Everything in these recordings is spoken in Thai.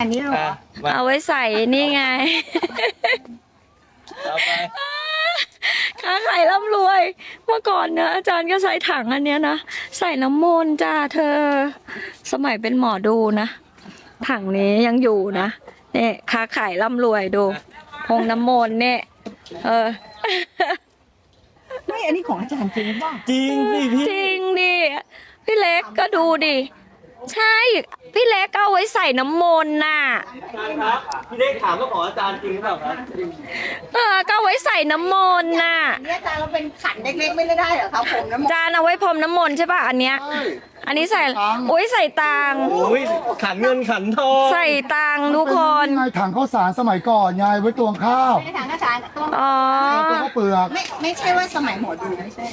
อันนี้เหรออะมาเอาไว้ใส่นี่ไงต่อไปค้าขายร่ำรวย เมื่อก่อนเนะอาจารย์ก็ใส่ถังอันเนี้ยนะ ใส่น้ำมนต์จ้าเธอ สมัยเป็นหมอดูนะ ถังนี้ยังอยู่นะ เนี่ยค้าขายร่ำรวยดูพงน้ำมนต์เนี่ยเออ ไม่อันนี้ของอาจารย์จริงป่ะจริงสิพี่จริงดิพี่เล็กก็ดูดิ ใช่ พี่เล็กเอาไว้ใส่น้ำมนต์น่ะ อาจารย์ครับพี่เล็กถามว่าของอาจารย์จริงหรือเปล่าครับเออก็เอาไว้ใส่น้ำมนต์น่ะอันนี้อาจารย์เราเป็นขันเล็กๆไม่ได้เหรอครับผมน้ำมันจานเอาไว้พรมน้ำมนต์ใช่ป่ะอันเนี้ย อันนี้ใส่โอ้ยใส่ตังค์โอ้ยขันเงินขันทองใส่ตังค์ทุกคน ไงถังข้าวสารสมัยก่อนยายไว้ตวงข้าวไม่ทางอาจารย์ตัวอ๋อตวงข้าวเปลือกไม่ไม่ใช่ว่าสมัยหมอดูไม่ใช่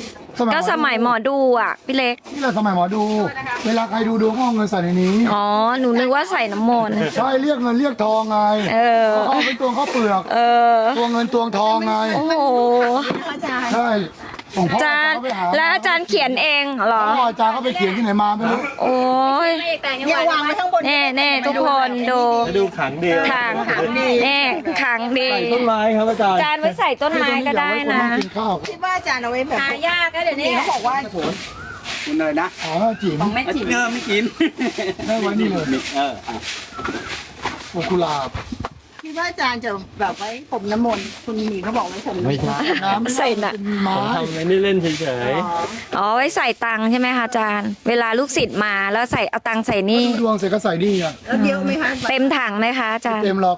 ก็สมัยหมอดูอะ พี่เล็ก นี่แหละสมัยหมอดู เวลาใครดูดวงก็เอาเงินใส่ในนี้ อ๋อ หนูนึกว่าใส่น้ำมนต์ ใช่เรียกเงินเรียกทองไงเออเขาเอาไปตวงข้าวเปลือกเออตวงเงินตวงทองไง โอ้โหอาจารย์ใช่ ของพ่ออาจารย์เขไปหแล้วอาจารย์เขียนเองเหรอ พ่ออาจารย์ก็ไปเขียนที่ไหนมาไม่รู้โอ้ยเนี่ยวางไว้ข้างบนแน่แน่ทุกคนดูมาดูขังเดียวขังแน่ขังดีใส่ต้นไม้ครับอาจารย์จานไว้ใส่ต้นไม้ก็ได้นะให้คนงกินข้าวคิดว่าอาจารย์เอาไว้แบบหายากก็เดี๋ยวนี้เขาบอกว่าคุณเลยนะอ๋อจิ๋มไม่กินเนอไม่กินได้ไว้นี่เลยเอออะปลูกกุหลาบ คิดว่าอาจารย์จะแบบไว้ผมน้ำมนต์คุณหมีเขาบอกไว้ผมน้ำมนต์น้ำใส่น่ะเป็นไม้ผมทำไอ้นี่เล่นเฉยอ๋อไว้ใส่ตังค์ใช่ไหมคะอาจารย์ เวลาลูกศิษย์มาแล้วใส่เอาตังค์ใส่นี่ ดวงเสร็จก็ใส่นี่อะแล้วเดียวไหมคะเต็มถังไหมคะอาจารย์ เต็มหรอก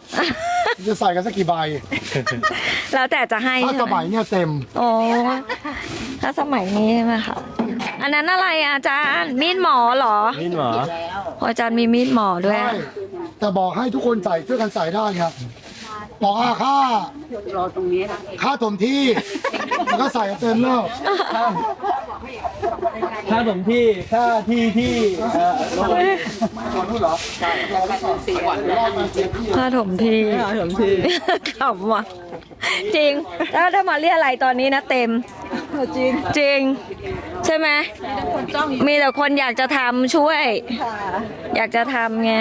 จะใส่กันสักกี่ใบแล้วแต่จะให้ถ้าใช่สไหมมัยเนี่ยเต็มโอ้ถ้าสมัยนี้ใช่ไหมคะอันนั้นอะไรอะอาจารย์มีดหมอเหรอๆนี่หมอโอ้อาจารย์มีมีดหมอด้วยใช่ แต่บอกให้ทุกคนใส่ช่วยกันใส่ได้ครับบอกว่าค่ารอตรงนี้นะค่าถมที่แล้วก็ใส่เต็มแล้วค่าสมที่ค่าที่ที่เอ่อลงผ้าถมทีค่าสมที่ขำว่ะจริงถ้าถ้ามาเรียอะไรตอนนี้นะเต็มจริงจริง ใช่ไหมมีแต่คนอยากจะทำช่วย อยากจะทำไง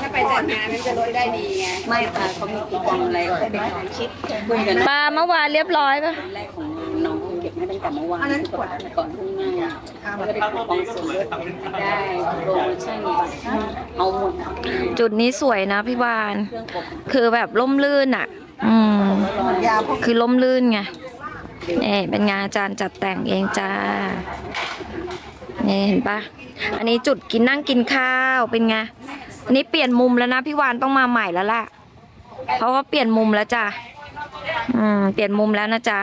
ถ้าไปจัดงานมันจะลดได้ดีไงไม่ค่ะเขามีกิจกรรมอะไรก็ได้คิดคุยกันปลาเมื่อวานเรียบร้อยปะแรกของน้องเก็บให้ตั้งแต่เมื่อวานอันนั้นก่อนก่อนทุ่งหน้าแล้วก็ได้คูปองส่วนลดได้โปรโมชั่นเอาหมดจุดนี้สวยนะพี่วาน คือแบบล่มลื่นอะ อืมยาพวกคือล่มลื่นไง นี่เป็นงานอาจารย์จัดแต่งเองจ้านี่เห็นปะอันนี้จุดกินนั่งกินข้าวเป็นไงอันนี้เปลี่ยนมุมแล้วนะพี่วานต้องมาใหม่แล้วล่ะ เพราะว่าเปลี่ยนมุมแล้วจ้ะอืมเปลี่ยนมุมแล้วนะจ๊ะ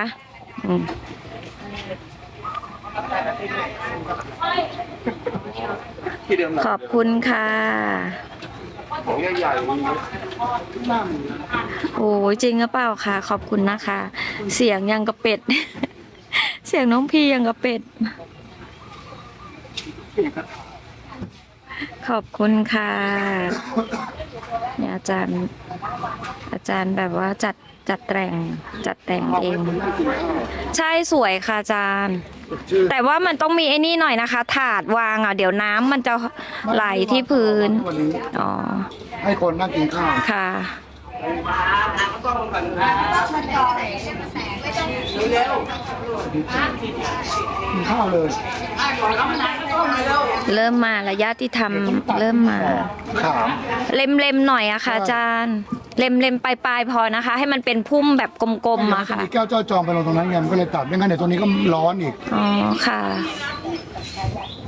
อืมที่เดิมขอบคุณค่ะ ของใหญ่โอ้ยจริงหรือเปล่าคะขอบคุณนะคะ เสียงยังกระเป็ด เสียงน้องพี่ยังกระเป็ด ขอบคุณค่ะเนี่ยอาจารย์ อาจารย์แบบว่าจัดจัดแต่งจัดแต่งเอง ใช่สวยค่ะอาจารย์ แต่ว่ามันต้องมีไอ้นี่หน่อยนะคะ ถาดวางอะเดี๋ยวน้ำมันจะไหลที่พื้น วันนี้อ๋อ ให้คนนั่งกินข้าวค่ะ กินข้าวเลยเริ่มมาระยะที่ทำเริ่มมา ขาม เล็มๆหน่อยอะค่ะอาจารย์ เล็มๆปลายๆพอนะคะ ให้มันเป็นพุ่มแบบกลมๆอะค่ะ มีแก้วเจ้าจอมไปลงตรงนั้นไงมันก็เลยตัดไม่งั้นเดี๋ยวตรงนี้ก็ร้อนอีก อ๋อค่ะ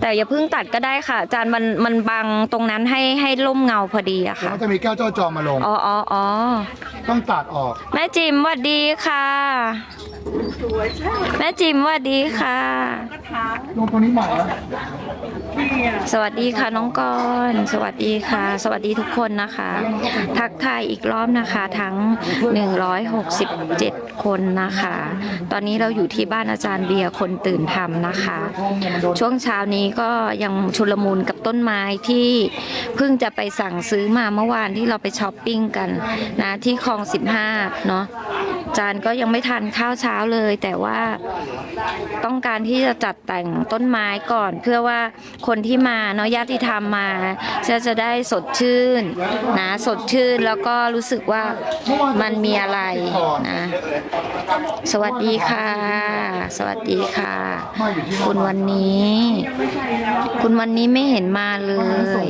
แต่อย่าเพิ่งตัดก็ได้ค่ะ อาจารย์มันมันบังตรงนั้นให้ให้ร่มเงาพอดีอะเดี๋ยวค่ะก็จะมีแก้วเจ้าจอมมาลง อ๋ออ๋ออ๋อต้องตัดออกแม่จิมสวัสดีค่ะ แม่จิมสวัสดีค่ะ ลงตรงนี้ใหม่นะ สวัสดีค่ะน้องกรณ์สวัสดีค่ะ สวัสดีทุกคนนะคะ ทักทายอีกรอบนะคะทั้ง 167 คนนะคะ ตอนนี้เราอยู่ที่บ้านอาจารย์เบียร์คนตื่นทำนะคะ ช่วงเช้านี้ก็ยังชุลมุนกับต้นไม้ที่เพิ่งจะไปสั่งซื้อมาเมื่อวานที่เราไปช้อปปิ้งกันนะที่คลอง 15 เนาะอาจารย์ก็ยังไม่ทานข้าวเช้าเลย แต่ว่าต้องการที่จะจัดแต่งต้นไม้ก่อนเพื่อว่าคนที่มาเนาะญาติธรรมมาจะจะได้สดชื่นนะสดชื่นแล้วก็รู้สึกว่ามันมีอะไรนะสวัสดีค่ะ สวัสดีค่ะ คุณวันนี้ คุณวันนี้ไม่เห็นมาเลย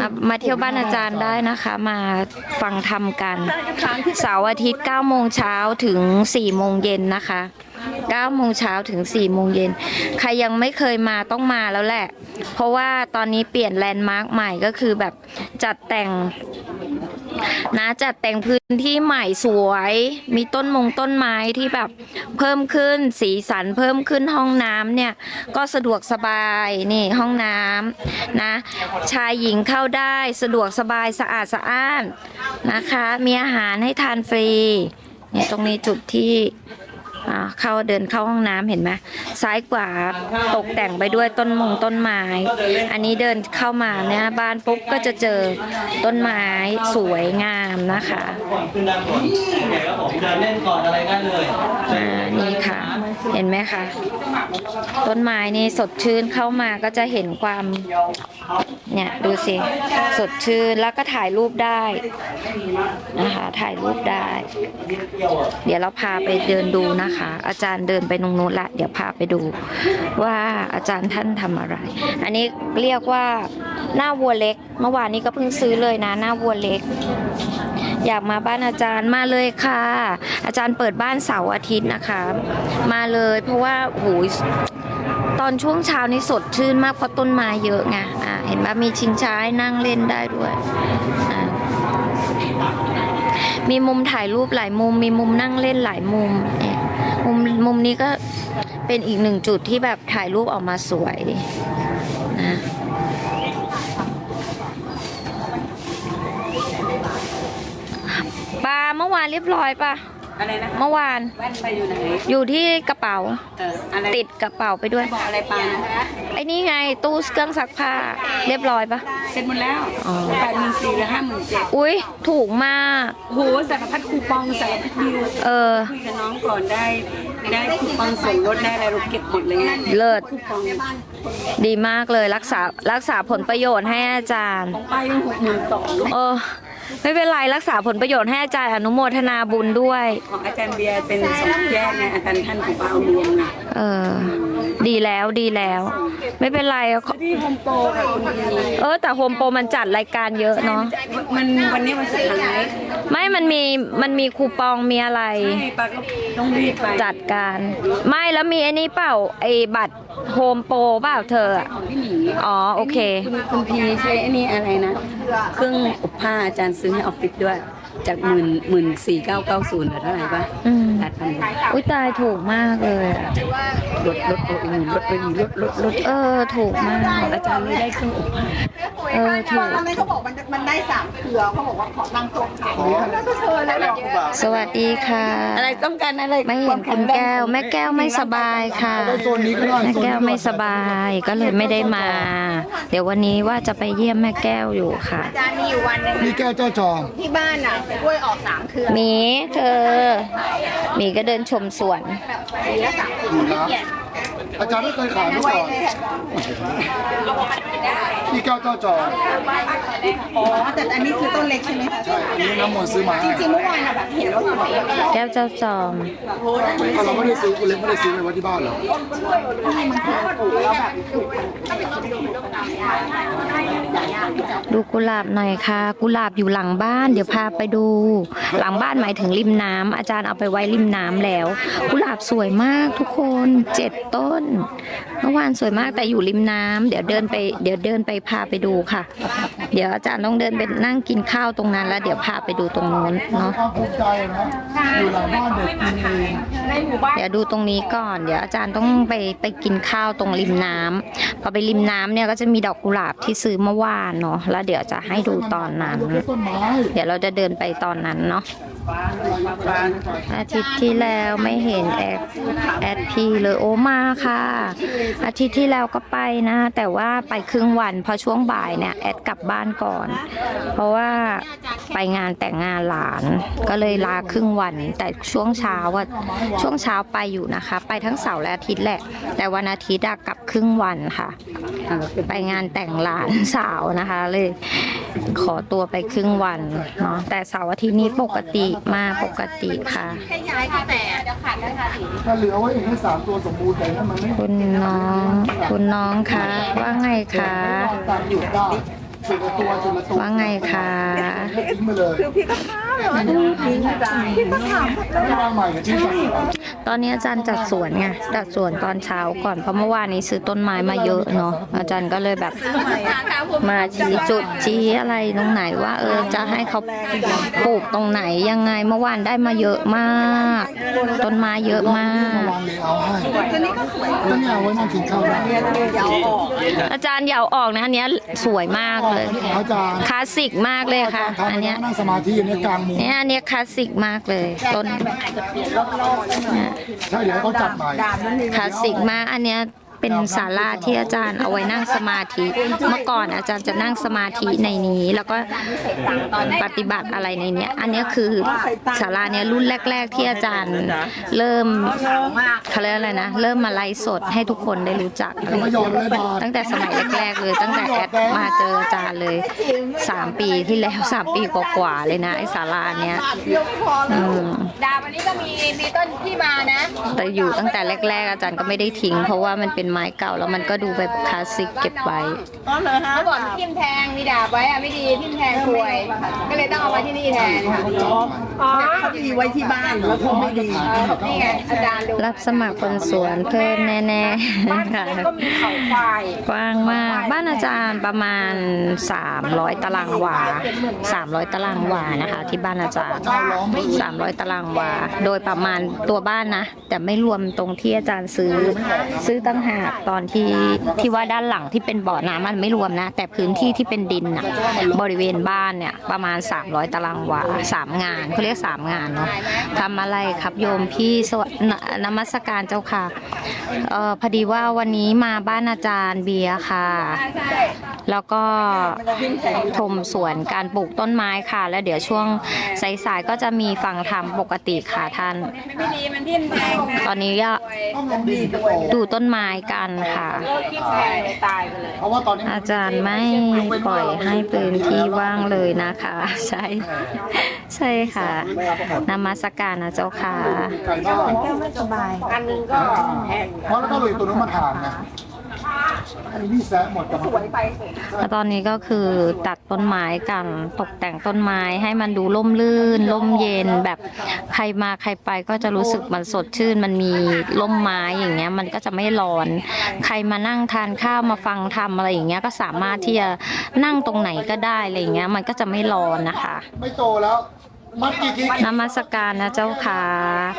มามาเที่ยวบ้านอาจารย์ได้นะคะ มาฟังธรรมกัน เสาร์อาทิตย์9โมงเช้าถึง4โมงเย็นนะคะ 9โมงเช้าถึง4โมงเย็นใครยังไม่เคยมาต้องมาแล้วแหละ เพราะว่าตอนนี้เปลี่ยนแลนด์มาร์คใหม่ก็คือแบบจัดแต่งนะจัดแต่งพื้นที่ใหม่สวย มีต้นมงต้นไม้ที่แบบเพิ่มขึ้นสีสันเพิ่มขึ้นห้องน้ำเนี่ย ก็สะดวกสบายนี่ห้องน้ำนะ ชายหญิงเข้าได้สะดวกสบายสะอาดสะอ้านนะคะ มีอาหารให้ทานฟรีเนี่ยตรงนี้จุดที่ อ่าเข้าเดินเข้าห้องน้ำเห็นไหมซ้ายขวาตกแต่งไปด้วยต้นมงต้นไม้ อันนี้เดินเข้ามาเนี่ยบ้านปุ๊บก็จะเจอต้นไม้สวยงามนะคะขึ้นด้านบนโอเคครับผมเดินเล่นก่อนอะไรกันเลย อ่านี่ค่ะ เห็นไหมคะ ต้นไม้นี่สดชื่นเข้ามาก็จะเห็นความ เนี่ยดูสิ สดชื่นแล้วก็ถ่ายรูปได้นะคะถ่ายรูปได้ เดี๋ยวเราพาไปเดินดูนะคะ อาจารย์เดินไปตรงนู้นละเดี๋ยวพาไปดู ว่าอาจารย์ท่านทำอะไร อันนี้เรียกว่าหน้าวัวเล็ก เมื่อวานนี้ก็เพิ่งซื้อเลยนะ หน้าวัวเล็ก อยากมาบ้านอาจารย์มาเลยค่ะ อาจารย์เปิดบ้านเสาร์อาทิตย์นะคะ มาเลยเพราะว่าโอ้โหตอนช่วงเช้านี้สดชื่นมากเพราะต้นไม้เยอะไงอ่าเห็นไหมมีชิงช้าให้นั่งเล่นได้ด้วยอ่ามีมุมถ่ายรูปหลายมุม มีมุมนั่งเล่นหลายมุมเนี่ยมุมมุมนี้ก็เป็นอีกหนึ่งจุดที่แบบถ่ายรูปออกมาสวยนะ ปลา เมื่อวานเรียบร้อยปะอะไรนะเมื่อวานแว่นไปอยู่ไหนอยู่ที่กระเป๋าเอออะไรติดกระเป๋าไปด้วยบอกอะไรปานะไอ้นี่ไงตู้เครื่องซักผ้าเรียบร้อยปะเสร็จหมดแล้วอ๋อแปดหมื่นสี่หรือห้าหมื่นเจ็ดอุ้ยถูกมากโหสารพัดคูปองสารพัดดิวเออคุยกับน้องก่อนได้ได้คูปองส่วนลดได้อะไรเราเก็บหมดเลยไงเลิศคูปองดีมากเลยรักษารักษาผลประโยชน์ให้อาจารย์ของป้ายยังหกหมื่นสองเออ ไม่เป็นไรรักษาผลประโยชน์ให้อาจารย์อนุโมทนาบุญด้วย ของอาจารย์เบียร์เป็นสองแยกไงอาจารย์ท่านของป้าเอารวมไงเออ ดีแล้วดีแล้ว ไม่เป็นไรที่โฮมโปรค่ะคุณพีเออ แต่โฮมโปรมันจัดรายการเยอะเนาะมันวันนี้วันสุดท้ายไม่มันมีมันมีคูปองมีอะไรใช่ป้าก็ต้องรีบไปจัดการ ไม่แล้วมีไอ้นี่เปล่าไอ้บัตรโฮมโปรเปล่าเธออะของพี่หมีอ๋อโอเค คุณคุณพีใช้ไอ้นี่อะไรนะ เครื่องอบผ้าอาจารย์ซื้อให้ออฟฟิศด้วย จากหมื่นหมื่นสี่เก้าเก้าศูนย์หรือเท่าไหร่ปะอืม อุ้ยตายถูกมากเลยอะลดลดโอ้ยลดไปดีลดลดลดเออ ถูกมาก อาจารย์ไม่ได้เครื่องอบผ้า เออถูกตอนนั้นเขาบอกมันมันได้สามเครือเขาบอกว่าขอตั้งโต๊ะขายแล้วก็เชิญแล้วเหรอสวัสดีค่ะ อะไรต้องการอะไรไม่เห็นคุณแก้ว แม่แก้วไม่สบายค่ะโซนนี้ก็ได้แม่โซนแก้นี้วไม่สบายก็เลยไม่ได้มา เดี๋ยววันนี้ว่าจะไปเยี่ยมแม่แก้วอยู่ค่ะ อาจารย์มีอยู่วันหนึงมีแก้วเจ้าจอมที่บ้านอะกล้วยออกสามเครือหมีเธอหมีก็เดินชมสวน อืม่เกี่ยน อาจารย์ไม่เคยขายมาก่อนมีแก้วเจ้าจอมอ๋อแต่อันนี้คือต้นเล็กใช่ไหมคะใช่อันนี้น้ำมนต์ซื้อมาจให้ริงๆเมื่อวานอะแบบเห็นว่าสวยแก้วเจ้าจอมเอาเราไม่ได้ซื้อคุณเล็กไม่ได้ซื้อไปไว้ที่บ้านเหรอดูกุหลาบหน่อยค่ะ กุหลาบอยู่หลังบ้าน เดี๋ยวพาไปดู หลังบ้านหมายถึงริมน้ำอาจารย์เอาไปไว้ริมน้ำแล้ว กุหลาบสวยมากทุกคนเจ็ดต้นเมื่อวานสวยมากแต่อยู่ริมน้ำเดี๋ยวเดินไปเดี๋ยวเดินไปพาไปดูค่ะ เดี๋ยวอาจารย์ต้องเดินไปนั่งกินข้าวตรงนั้น แล้วเดี๋ยวพาไปดูตรงนู้นเนาะอย่านเดี๋ยวดูตรงนี้ก่อน เดี๋ยวอาจารย์ต้องไปไปกินข้าวตรงริมน้ำพอไปริมน้ำเนี่ยก็จะมีดอกกุหลาบที่ซื้อเมื่อวานเนาะแล้วเดี๋ยวจะให้ดูตอนนั้น เดี๋ยวเราจะเดินไปตอนนั้นเนาะ อาทิตย์ที่แล้วไม่เห็นแอดแอดพีเลยโอมาค่ะ อาทิตย์ที่แล้วก็ไปนะ แต่ว่าไปครึ่งวันพอช่วงบ่ายเนี่ยแอดกลับบ้านก่อน เพราะว่าไปงานแต่งงานหลานก็เลยลาครึ่งวัน แต่ช่วงเช้าอะช่วงเช้าไปอยู่นะคะ ไปทั้งเสาร์และอาทิตย์แหละ แต่วันอาทิตย์กลับครึ่งวันค่ะ ไปงานแต่งหลานสาวนะคะเลยขอตัวไปครึ่งวันเนาะแต่เสาร์อาทิตย์นี้ปกติมากปกติค่ะ แค่ย้ายที่แต่ถ้าเหลือไว้อีกแค่สามตัวสมบูรณ์แต่ถ้ามันไม่คุณน้อง คุณน้องคะว่าไงคะตามอยู่ได้จุดละตัวจุดละตัวว่าไงคะ ทิ้งไปเลยพี่ก็ ถามเลยทิ้งใจพี่ก็ถามไม่วางใหม่กับที่สั่งตอนนี้อาจารย์จัดสวนไงจัดสวนตอนเช้าก่อนเพราะเมื่อวานนี้ซื้อต้นไม้มาเยอะเนาะอาจารย์ก็เลยแบบมาชี้จุดชี้อะไรตรงไหนว่า เออจะให้เขาปลูกตรงไหนยังไงเมื่อวานได้มาเยอะมาก ต้นไม้เยอะมากวางเลยเอาให้ก็เนี่ยเอาไว้นั่งกินข้าวได้อาจารย์อย่าเอาออกนะอันเนี้ยสวยมากเลยอาจารย์คลาสสิกมากเลยค่ะทำอันเนี่เนี้ยยนั่งสมาธิอยู่ในกลางมุมเนี่ยอันเนี้ยคลาสสิกมากเลย ต้นเนี่ยใช่เดี๋ยวเขาจัดใหม่ คลาสสิกมากอันเนี้ย เป็นศาลาที่อาจารย์เอาไว้นั่งสมาธิ เมื่อก่อนอาจารย์จะนั่งสมาธิในนี้ แล้วก็ปฏิบัติอะไรในเนี้ย อันเนี้ยคือศาลาเนี้ยรุ่นแรก ๆ ที่อาจารย์เริ่มเขาเรียกอะไรนะ เริ่มมาไลฟ์สดให้ทุกคนได้รู้จักอะไรไม่ยอมเลยบาทตั้งแต่สมัยแรกๆเลย ตั้งแต่แอดมาเจออาจารย์เลยสามปีที่แล้วสามปีกว่าๆเลยนะไอ้ศาลาเนี้ยอืมดาวันนี้ก็มีมีต้นที่มานะ แต่อยู่ตั้งแต่แรก ๆ อาจารย์ก็ไม่ได้ทิ้ง เพราะว่ามันเป็นไม้เก่าแล้วมันก็ดูแบบคลาสสิกเก็บไว้เมื่อก่อนทิ่มแทงมีดาบไว้อะไม่ดีทิ่มแทงป่วย ก็เลยต้องเอามาที่นี่แทนค่ะอ๋อเขาดีไว้ที่บ้านแล้วคงไม่ดีนี่ไงอาจารย์ดูรับสมัครคนสวนเพิ่มแน่ๆค่ะก็มีเขาควายกว้างมาก บ้านอาจารย์ประมาณ 300 ตารางวา 300 ตารางวานะคะ ที่บ้านอาจารย์ 300 ตารางวา โดยประมาณตัวบ้านนะ แต่ไม่รวมตรงที่อาจารย์ซื้อซื้อตั้งหากตอนที่ที่ว่าด้านหลังที่เป็นบ่อน้ำมันไม่รวมนะ แต่พื้นที่ที่เป็นดินนะบริเวณบ้านเนี่ยประมาณ 300 ตารางวาสามงานเขาเรียกสามงานเนาะทำอะไรครับโยมพี่สวัสนมัสการเจ้าค่ะเออพอดีว่าวันนี้มาบ้านอาจารย์เบียค่ะ แล้วก็ชมสวนการปลูกต้นไม้ค่ะ แล้วเดี๋ยวช่วงสายๆก็จะมีฟังธรรมปกติค่ะท่าน ตอนนี้ก็ดูต้นไม้กันค่ะ เลิกทิ่มแทงเลยตายไปเลย เพราะว่าตอนนี้อาจารย์ไม่ปล่อยให้พื้นที่ว่างเลยนะคะ ใช่ใช่ค่ะนมัสการนะเจ้าค่ะ ไก่บ้านไม่สบาย อันหนึงก็แพง เพราะแล้วก็เลยตัวนู้นมาทานไง ไอ้นี่แซะหมดกับสวยไปสวยมาแล้วตอนนี้ก็คือตัดต้นไม้กันตกแต่งต้นไม้ให้มันดูร่มรื่นร่มเย็นแบบใครมาใครไปก็จะรู้สึกมันสดชื่น มันมีร่มไม้อย่างเงี้ย มันก็จะไม่ร้อน ใครมานั่งทานข้าวมาฟังธรรมอะไรอย่างเงี้ยก็สามารถที่จะนั่งตรงไหนก็ได้อะไรอย่างเงี้ย มันก็จะไม่ร้อนนะคะ ไม่โตแล้ว มัดกี่ทีนมัสการนะเจ้าค่ะ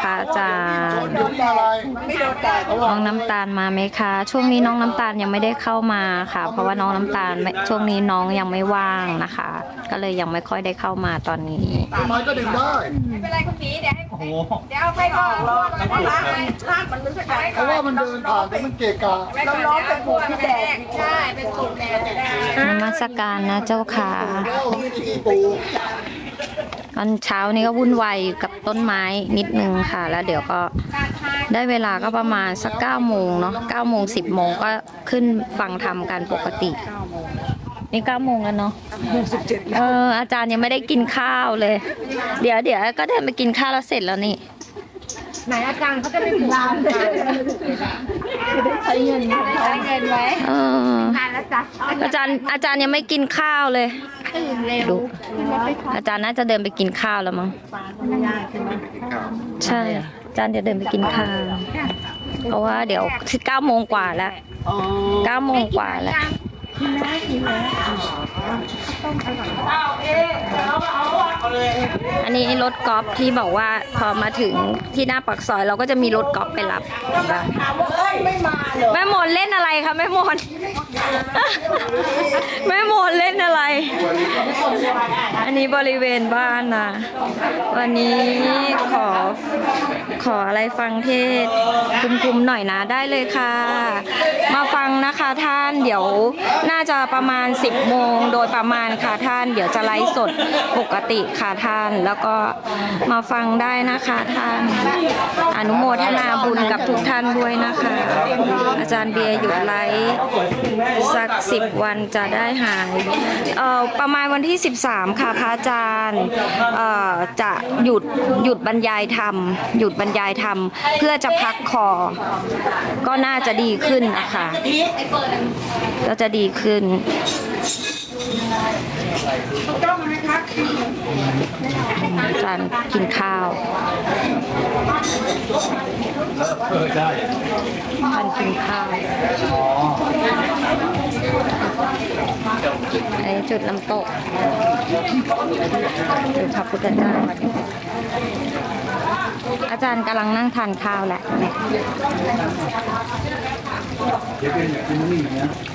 พระอาจารย์โดนอะไรไม่โดนแดดน้องน้ำตาลมาไหมคะ ช่วงนี้น้องน้ำตาลยังไม่ได้เข้ามาค่ะ เพราะว่าน้องน้ำตาลไม่ช่วงนี้น้องยังไม่ว่างนะคะ ก็เลยยังไม่ค่อยได้เข้ามาตอนนี้ ต้นไม้ก็ดื่มได้ไม่เป็นไรคุณหมีเดี๋ยวให้โอ้โหเดี๋ยวเอาไปก่อนรอมันได้ไหมชาติมันรู้สึกอะไรเพราะว่ามันเดินผ่านแล้วมันเกะกะเราล้อมเป็นปลูกที่แดดใช่เป็นปลูกแดดได้นมัสการนะเจ้าค่ะแล้วไม่มีที่ปลูก ตอนเช้านี้ก็วุ่นวายกับต้นไม้นิดนึงค่ะ แล้วเดี๋ยวก็ได้เวลาก็ประมาณสักเก้าโมงเนาะเก้าโมงสิบโมงก็ขึ้นฟังธรรมกันปกติ นี่เก้าโมงแล้วเนาะเอออาจารย์ยังไม่ได้กินข้าวเลย เดี๋ยวเดี๋ยวก็เดินไปกินข้าวแล้วเสร็จแล้วนี่ไหนอาจารย์เขาจะไม่ถึงร้านเลยใช้เงินใช้เงินไว้เออทานแล้วจ้ะอาจารย์อาจารย์ยังไม่กินข้าวเลย ดูอาจารย์น่าจะเดินไปกินข้าวแล้วมั้งใช่อาจารย์เดี๋ยวเดินไปกินข้าวเพราะว่าเดี๋ยวที่เก้าโมงกว่าแล้วเก้าโมงกว่าแล้วอั นนี้รถกอล์ฟที่บอกว่าพอมาถึงที่หน้าปากซอยเราก็จะมีรถกอล์ฟไปรับเห็นปะถามว่าเอ้ยไม่มาเหรอแม่มนเล่นอะไรคะแม่มนแม่มนเล่นอะไร อันนี้บริเวณบ้านนะวันนี้ขอขออะไรฟังเทศคุมๆหน่อยนะได้เลยค่ะ มาฟังนะคะท่านเดี๋ยวน่าาจะประมาณ 10 โมงโดยประมาณค่ะท่าน เดี๋ยวจะไลฟ์สดปกติค่ะท่าน แล้วก็มาฟังได้นะคะท่าน อนุโมทนาบุญกับทุกท่านด้วยนะคะ อาจารย์เบียร์หยุดไลฟ์สักสิบวันจะได้หายเอ่อประมาณวันที่ 13 ค่ะพระอาจารย์เอ่อจะหยุดหยุดบรรยายธรรม หยุดบรรยายธรรม เพื่อจะพักคอ ก็น่าจะดีขึ้นนะคะก็จะดีขึ้นอาจารกินข้าวเออได้ท่านกินข้าวอันนี้จุดน้ำตกดูพระพุทธเจ้าอาจารย์กำลังนั่งทานข้าวแหละเดี๋ย